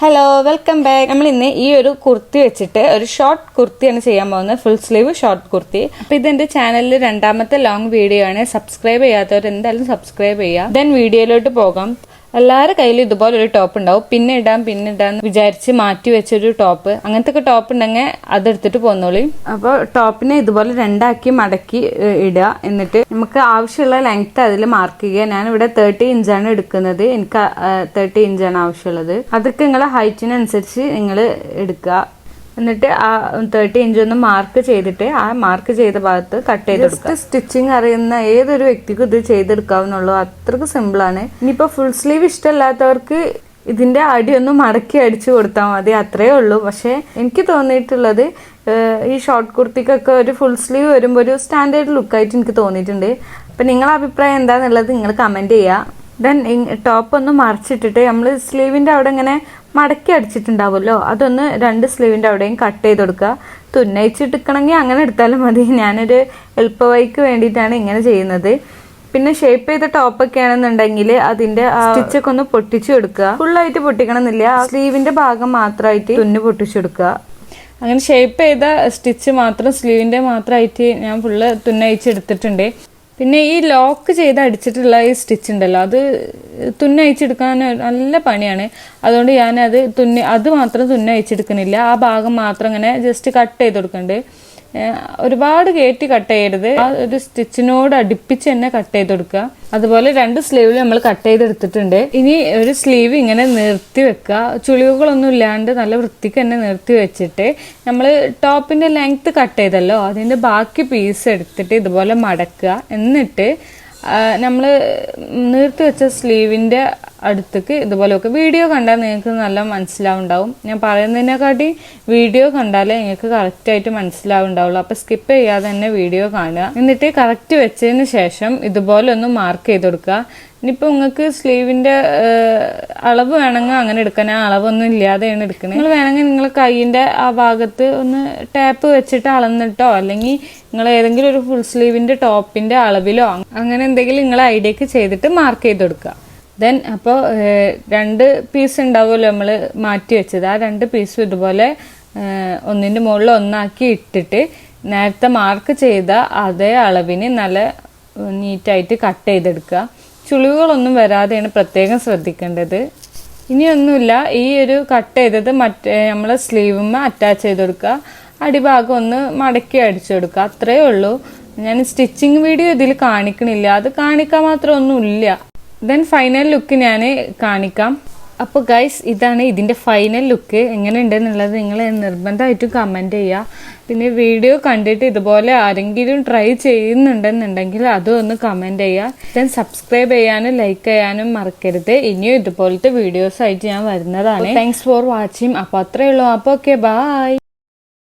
Hello welcome back നമ്മൾ ഇന്ന് ഈ ഒരു കുർത്തി വെച്ചിട്ട് ഒരു ഷോർട്ട് കുർത്തിയാണ് ചെയ്യാൻ പോകുന്നത്. Full sleeve short kurti. അപ്പൊ ഇതെന്റെ ചാനലിൽ രണ്ടാമത്തെ ലോങ് വീഡിയോ ആണ്. സബ്സ്ക്രൈബ് ചെയ്യാത്തവർ എന്തായാലും സബ്സ്ക്രൈബ് ചെയ്യുക. ദെൻ വീഡിയോയിലോട്ട് പോകാം. എല്ലാവരുടെ കയ്യിലും ഇതുപോലെ ഒരു ടോപ്പ് ഉണ്ടാവും. പിന്നെ ഇടാം പിന്നെ എന്ന് വിചാരിച്ച് മാറ്റി വെച്ചൊരു ടോപ്പ് അങ്ങനത്തെ ഒക്കെ ടോപ്പ് ഉണ്ടെങ്കിൽ അതെടുത്തിട്ട് പോന്നോളി. അപ്പോൾ ടോപ്പിനെ ഇതുപോലെ രണ്ടാക്കി മടക്കി ഇടുക എന്നിട്ട് നമുക്ക് ആവശ്യമുള്ള ലെങ്ത് അതിൽ മാർക്ക് ചെയ്യുക. ഞാൻ ഇവിടെ തേർട്ടി ഇഞ്ചാണ് എടുക്കുന്നത്. എനിക്ക് തേർട്ടി ഇഞ്ചാണ് ആവശ്യമുള്ളത്. അതൊക്കെ നിങ്ങളെ ഹൈറ്റിനനുസരിച്ച് നിങ്ങൾ എടുക്കുക. എന്നിട്ട് ആ തേർട്ടി ഇഞ്ച് ഒന്ന് മാർക്ക് ചെയ്തിട്ട് ആ മാർക്ക് ചെയ്ത ഭാഗത്ത് കട്ട് ചെയ്ത് കൊടുക്കുക സ്റ്റിച്ചിങ് അറിയുന്ന ഏതൊരു വ്യക്തിക്കും ഇത് ചെയ്തെടുക്കാവുന്നുള്ളൂ അത്രയ്ക്ക് സിമ്പിൾ ആണ്. ഇനിയിപ്പോ ഫുൾ സ്ലീവ് ഇഷ്ടമല്ലാത്തവർക്ക് ഇതിന്റെ അടി ഒന്ന് മടക്കി അടിച്ചു കൊടുത്താൽ മതി അത്രേ ഉള്ളൂ. പക്ഷെ എനിക്ക് തോന്നിയിട്ടുള്ളത് ഈ ഷോർട്ട് കുർത്തിക്കൊക്കെ ഒരു ഫുൾ സ്ലീവ് വരുമ്പോൾ ഒരു സ്റ്റാൻഡേർഡ് ലുക്കായിട്ട് എനിക്ക് തോന്നിയിട്ടുണ്ട്. അപ്പൊ നിങ്ങളെ അഭിപ്രായം എന്താണെന്നുള്ളത് നിങ്ങൾ കമന്റ് ചെയ്യുക. ദെൻ ടോപ്പ് ഒന്ന് മറിച്ചിട്ടിട്ട് നമ്മൾ സ്ലീവിന്റെ അവിടെ ഇങ്ങനെ മടക്കി അടിച്ചിട്ടുണ്ടാവുമല്ലോ. അതൊന്ന് രണ്ട് സ്ലീവിന്റെ അവിടെയും കട്ട് ചെയ്ത് കൊടുക്കുക. തുന്നയിച്ചിട്ടിക്കണമെങ്കിൽ അങ്ങനെ എടുത്താലും മതി. ഞാനൊരു എളുപ്പവഴിക്ക് വേണ്ടിയിട്ടാണ് ഇങ്ങനെ ചെയ്യുന്നത്. പിന്നെ ഷേപ്പ് ചെയ്ത ടോപ്പൊക്കെ ആണെന്നുണ്ടെങ്കിൽ അതിന്റെ സ്റ്റിച്ചൊക്കെ ഒന്ന് പൊട്ടിച്ചു കൊടുക്കുക. ഫുള്ളായിട്ട് പൊട്ടിക്കണമെന്നില്ല. സ്ലീവിന്റെ ഭാഗം മാത്രമായിട്ട് തുന്നു പൊട്ടിച്ചു കൊടുക്കുക. അങ്ങനെ ഷേപ്പ് ചെയ്ത സ്റ്റിച്ച് മാത്രം സ്ലീവിന്റെ മാത്രമായിട്ട് ഞാൻ ഫുള്ള് തുന്നയിച്ചെടുത്തിട്ടുണ്ട് പിന്നെ ഈ ലോക്ക് ചെയ്ത് അടിച്ചിട്ടുള്ള ഈ സ്റ്റിച്ച് ഉണ്ടല്ലോ അത് തുന്നയച്ചെടുക്കാൻ നല്ല പണിയാണ്. അതുകൊണ്ട് ഞാൻ അത് തുന്നി അത് മാത്രം തുന്നയച്ചെടുക്കുന്നില്ല ആ ഭാഗം മാത്രം ഇങ്ങനെ ജസ്റ്റ് കട്ട് ചെയ്ത് കൊടുക്കുന്നുണ്ട് ഒരുപാട് കയറ്റി കട്ട് ചെയ്യരുത്. ആ ഒരു സ്റ്റിച്ചിനോട് അടുപ്പിച്ച് തന്നെ കട്ട് ചെയ്ത് കൊടുക്കുക. അതുപോലെ രണ്ട് സ്ലീവിൽ നമ്മൾ കട്ട് ചെയ്തെടുത്തിട്ടുണ്ട്. ഇനി ഒരു സ്ലീവ് ഇങ്ങനെ നിർത്തി വെക്കുക. ചുളിവുകളൊന്നും ഇല്ലാണ്ട് നല്ല വൃത്തിക്ക് തന്നെ നിർത്തി വെച്ചിട്ട് നമ്മൾ ടോപ്പിന്റെ ലെങ്ത് കട്ട് ചെയ്തല്ലോ അതിന്റെ ബാക്കി പീസ് എടുത്തിട്ട് ഇതുപോലെ മടക്കുക. എന്നിട്ട് നമ്മൾ നിർത്തി വെച്ച സ്ലീവിന്റെ അടുത്തേക്ക് ഇതുപോലെയൊക്കെ വീഡിയോ കണ്ടാൽ നിങ്ങൾക്ക് നല്ല മനസ്സിലാവുണ്ടാവും. ഞാൻ പറയുന്നതിനെക്കാട്ടി വീഡിയോ കണ്ടാലേ നിങ്ങൾക്ക് കറക്റ്റായിട്ട് മനസ്സിലാവുണ്ടാവുള്ളൂ. അപ്പോൾ സ്കിപ്പ് ചെയ്യാതെ തന്നെ വീഡിയോ കാണുക. എന്നിട്ട് കറക്റ്റ് വെച്ചതിന് ശേഷം ഇതുപോലെ ഒന്ന് മാർക്ക് ചെയ്ത് കൊടുക്കുക. ഇനിയിപ്പോൾ നിങ്ങൾക്ക് സ്ലീവിന്റെ അളവ് വേണമെങ്കിൽ അങ്ങനെ എടുക്കാൻ ആ അളവൊന്നും ഇല്ലാതെയാണ് എടുക്കുന്നത്. നിങ്ങൾ വേണമെങ്കിൽ നിങ്ങൾ കൈയിന്റെ ആ ഭാഗത്ത് ഒന്ന് ടാപ്പ് വെച്ചിട്ട് അളന്നിട്ടോ അല്ലെങ്കിൽ നിങ്ങൾ ഏതെങ്കിലും ഒരു ഫുൾ സ്ലീവിന്റെ ടോപ്പിന്റെ അളവിലോ അങ്ങനെ എന്തെങ്കിലും നിങ്ങൾ ഐഡിയക്ക് ചെയ്തിട്ട് മാർക്ക് ചെയ്ത് കൊടുക്കുക. ദെൻ അപ്പോൾ രണ്ട് പീസ് ഉണ്ടാവുമല്ലോ നമ്മൾ മാറ്റി വെച്ചത്. ആ രണ്ട് പീസും ഇതുപോലെ ഒന്നിന്റെ മുകളിൽ ഒന്നാക്കി ഇട്ടിട്ട് നേരത്തെ മാർക്ക് ചെയ്ത അതേ അളവിന് നല്ല നീറ്റായിട്ട് കട്ട് ചെയ്തെടുക്കുക. ചുളിവുകളൊന്നും വരാതെയാണ് പ്രത്യേകം ശ്രദ്ധിക്കേണ്ടത്. ഇനിയൊന്നുമില്ല. ഈ ഒരു കട്ട് ചെയ്തത് മറ്റേ നമ്മളെ സ്ലീവുമ്മ അറ്റാച്ച് ചെയ്ത് കൊടുക്കുക. അടിഭാഗം ഒന്ന് മടക്കി അടിച്ചു കൊടുക്കുക. അത്രയേ ഉള്ളൂ. ഞാൻ സ്റ്റിച്ചിങ് വീഡിയോ ഇതിൽ കാണിക്കണില്ല. അത് കാണിക്കാൻ മാത്രം ഒന്നുമില്ല. ദെൻ ഫൈനൽ ലുക്ക് ഞാൻ കാണിക്കാം. അപ്പോൾ ഗൈസ് ഇതാണ് ഇതിന്റെ ഫൈനൽ ലുക്ക് എങ്ങനെ ഉണ്ടെന്നുള്ളത് നിങ്ങൾ നിർബന്ധമായിട്ടും കമന്റ് ചെയ്യുക പിന്നെ വീഡിയോ കണ്ടിട്ട് ഇതുപോലെ ആരെങ്കിലും ട്രൈ ചെയ്യുന്നുണ്ടെന്നുണ്ടെങ്കിൽ അതും ഒന്ന് കമന്റ് ചെയ്യുക ദെൻ സബ്സ്ക്രൈബ് ചെയ്യാനും ലൈക്ക് ചെയ്യാനും മറക്കരുത്. ഇനിയും ഇതുപോലത്തെ വീഡിയോസ് ആയിട്ട് ഞാൻ വരുന്നതാണ്. താങ്ക്സ് ഫോർ വാച്ചിങ് അപ്പോൾ അത്രയേ ഉള്ളൂ. അപ്പോൾ ഓക്കെ ബായ്